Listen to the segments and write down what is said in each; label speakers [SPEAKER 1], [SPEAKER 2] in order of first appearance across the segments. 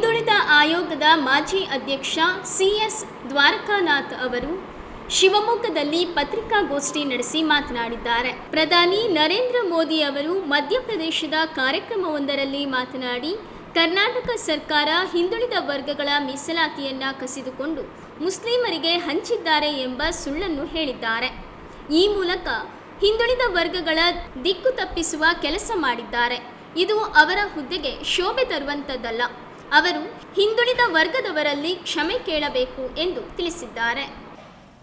[SPEAKER 1] ಆಯೋಗದ ಮಾಜಿ ಅಧ್ಯಕ್ಷ ಸಿಎಸ್ ದ್ವಾರಕಾನಾಥ್ ಅವರು ಶಿವಮೊಗ್ಗದಲ್ಲಿ ಪತ್ರಿಕಾಗೋಷ್ಠಿ ನಡೆಸಿ ಮಾತನಾಡಿದ್ದಾರೆ. ಪ್ರಧಾನಿ ನರೇಂದ್ರ ಮೋದಿ ಅವರು ಮಧ್ಯಪ್ರದೇಶದ ಕಾರ್ಯಕ್ರಮವೊಂದರಲ್ಲಿ ಮಾತನಾಡಿ, ಕರ್ನಾಟಕ ಸರ್ಕಾರ ಹಿಂದುಳಿದ ವರ್ಗಗಳ ಮೀಸಲಾತಿಯನ್ನ ಕಸಿದುಕೊಂಡು ಮುಸ್ಲಿಮರಿಗೆ ಹಂಚಿದ್ದಾರೆ ಎಂಬ ಸುಳ್ಳನ್ನು ಹೇಳಿದ್ದಾರೆ. ಈ ಮೂಲಕ ಹಿಂದುಳಿದ ವರ್ಗಗಳ ದಿಕ್ಕು ತಪ್ಪಿಸುವ ಕೆಲಸ ಮಾಡಿದ್ದಾರೆ. ಇದು ಅವರ ಹುದ್ದೆಗೆ ಶೋಭೆ ತರುವಂಥದ್ದಲ್ಲ ಅವರು ಹಿಂದುಳಿದ ವರ್ಗದವರಲ್ಲಿ ಕ್ಷಮೆ ಕೇಳಬೇಕು ಎಂದು ತಿಳಿಸಿದ್ದಾರೆ.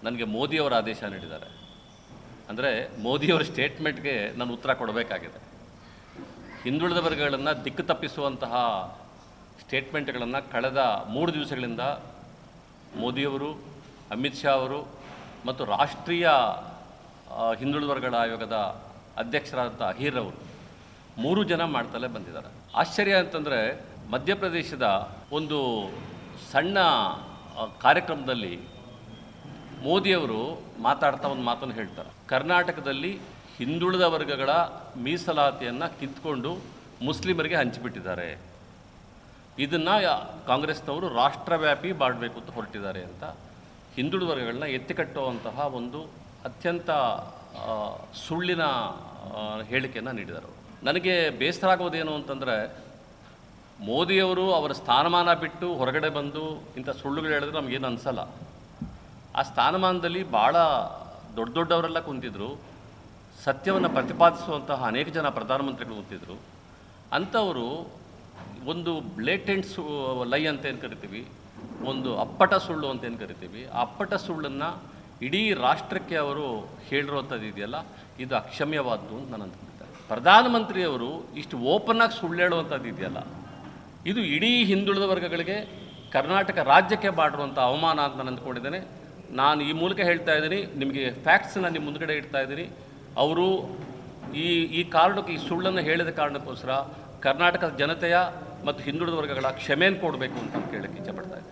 [SPEAKER 2] ನನಗೆ ಮೋದಿಯವರ ಆದೇಶ ನೀಡಿದ್ದಾರೆ. ಅಂದರೆ ಮೋದಿಯವರ ಸ್ಟೇಟ್ಮೆಂಟ್ಗೆ ನಾನು ಉತ್ತರ ಕೊಡಬೇಕಾಗಿದೆ. ಹಿಂದುಳಿದ ವರ್ಗಗಳನ್ನು ದಿಕ್ಕು ತಪ್ಪಿಸುವಂತಹ ಸ್ಟೇಟ್ಮೆಂಟ್ಗಳನ್ನು ಕಳೆದ ಮೂರು ದಿವಸಗಳಿಂದ ಮೋದಿಯವರು, ಅಮಿತ್ ಶಾ ಅವರು ಮತ್ತು ರಾಷ್ಟ್ರೀಯ ಹಿಂದುಳಿದ ವರ್ಗಗಳ ಆಯೋಗದ ಅಧ್ಯಕ್ಷರಾದಂಥ ಅಹೀರ್ ಅವರು ಮೂರು ಜನ ಮಾಡ್ತಲೇ ಬಂದಿದ್ದಾರೆ. ಆಶ್ಚರ್ಯ ಅಂತಂದರೆ ಮಧ್ಯಪ್ರದೇಶದ ಒಂದು ಸಣ್ಣ ಕಾರ್ಯಕ್ರಮದಲ್ಲಿ ಮೋದಿಯವರು ಮಾತಾಡ್ತಾ ಒಂದು ಮಾತನ್ನು ಹೇಳ್ತಾರೆ. ಕರ್ನಾಟಕದಲ್ಲಿ ಹಿಂದುಳಿದ ವರ್ಗಗಳ ಮೀಸಲಾತಿಯನ್ನು ಕಿತ್ಕೊಂಡು ಮುಸ್ಲಿಮರಿಗೆ ಹಂಚಿಬಿಟ್ಟಿದ್ದಾರೆ. ಇದನ್ನು ಕಾಂಗ್ರೆಸ್ನವರು ರಾಷ್ಟ್ರವ್ಯಾಪಿ ಮಾಡಬೇಕು ಅಂತ ಹೊರಟಿದ್ದಾರೆ ಅಂತ ಹಿಂದುಳಿದ ವರ್ಗಗಳನ್ನ ಎತ್ತಿಕಟ್ಟುವಂತಹ ಒಂದು ಅತ್ಯಂತ ಸುಳ್ಳಿನ ಹೇಳಿಕೆಯನ್ನು ನೀಡಿದರು ನನಗೆ ಬೇಸರ ಆಗೋದೇನು ಅಂತಂದರೆ ಮೋದಿಯವರು ಅವರ ಸ್ಥಾನಮಾನ ಬಿಟ್ಟು ಹೊರಗಡೆ ಬಂದು ಇಂಥ ಸುಳ್ಳುಗಳು ಹೇಳಿದ್ರೆ ನಮಗೇನು ಅನಿಸಲ್ಲ. ಆ ಸ್ಥಾನಮಾನದಲ್ಲಿ ಭಾಳ ದೊಡ್ಡ ದೊಡ್ಡವರೆಲ್ಲ ಕುಂತಿದ್ರು. ಸತ್ಯವನ್ನು ಪ್ರತಿಪಾದಿಸುವಂತಹ ಅನೇಕ ಜನ ಪ್ರಧಾನಮಂತ್ರಿಗಳು ಕುಂತಿದ್ರು. ಅಂಥವರು ಒಂದು ಬ್ಲೇಟೆಂಟ್ ಸು ಲೈ ಅಂತ ಏನು ಕರಿತೀವಿ? ಒಂದು ಅಪ್ಪಟ ಸುಳ್ಳು ಅಂತ ಏನು ಕರಿತೀವಿ? ಆ ಅಪ್ಪಟ ಸುಳ್ಳನ್ನು ಇಡೀ ರಾಷ್ಟ್ರಕ್ಕೆ ಅವರು ಹೇಳಿರುವಂಥದ್ದು ಇದೆಯಲ್ಲ, ಇದು ಅಕ್ಷಮ್ಯವಾದ್ದು ಅಂತ ನಾನು ಅಂದ್ಕೊಂಡಿದ್ದೆ. ಪ್ರಧಾನಮಂತ್ರಿಯವರು ಇಷ್ಟು ಓಪನ್ ಆಗಿ ಸುಳ್ಳು ಹೇಳುವಂಥದ್ದು ಇದೆಯಲ್ಲ ಇದು ಇಡೀ ಹಿಂದುಳಿದ ವರ್ಗಗಳಿಗೆ ಕರ್ನಾಟಕ ರಾಜ್ಯಕ್ಕೆ ಮಾಡಿರುವಂಥ ಅವಮಾನ ಅಂತ ನಾನು ಅಂದ್ಕೊಂಡಿದ್ದೇನೆ. ನಾನು ಈ ಮೂಲಕ ಹೇಳ್ತಾ ಇದ್ದೀನಿ, ನಿಮಗೆ ಫ್ಯಾಕ್ಟ್ಸನ್ನ ನಿಮ್ಮ ಮುಂದ್ಗಡೆ ಇಡ್ತಾ ಇದ್ದೀನಿ. ಅವರು ಈ ಈ ಕಾರಣಕ್ಕೆ, ಈ ಸುಳ್ಳನ್ನು ಹೇಳಿದ ಕಾರಣಕ್ಕೋಸ್ಕರ ಕರ್ನಾಟಕದ ಜನತೆಯ ಮತ್ತು ಹಿಂದುಳಿದ ವರ್ಗಗಳ ಕ್ಷಮೆಯನ್ನು ಕೊಡಬೇಕು ಅಂತ ಕೇಳಕ್ಕೆ ಇಚ್ಛೆಪಡ್ತಾ ಇದ್ದೀನಿ.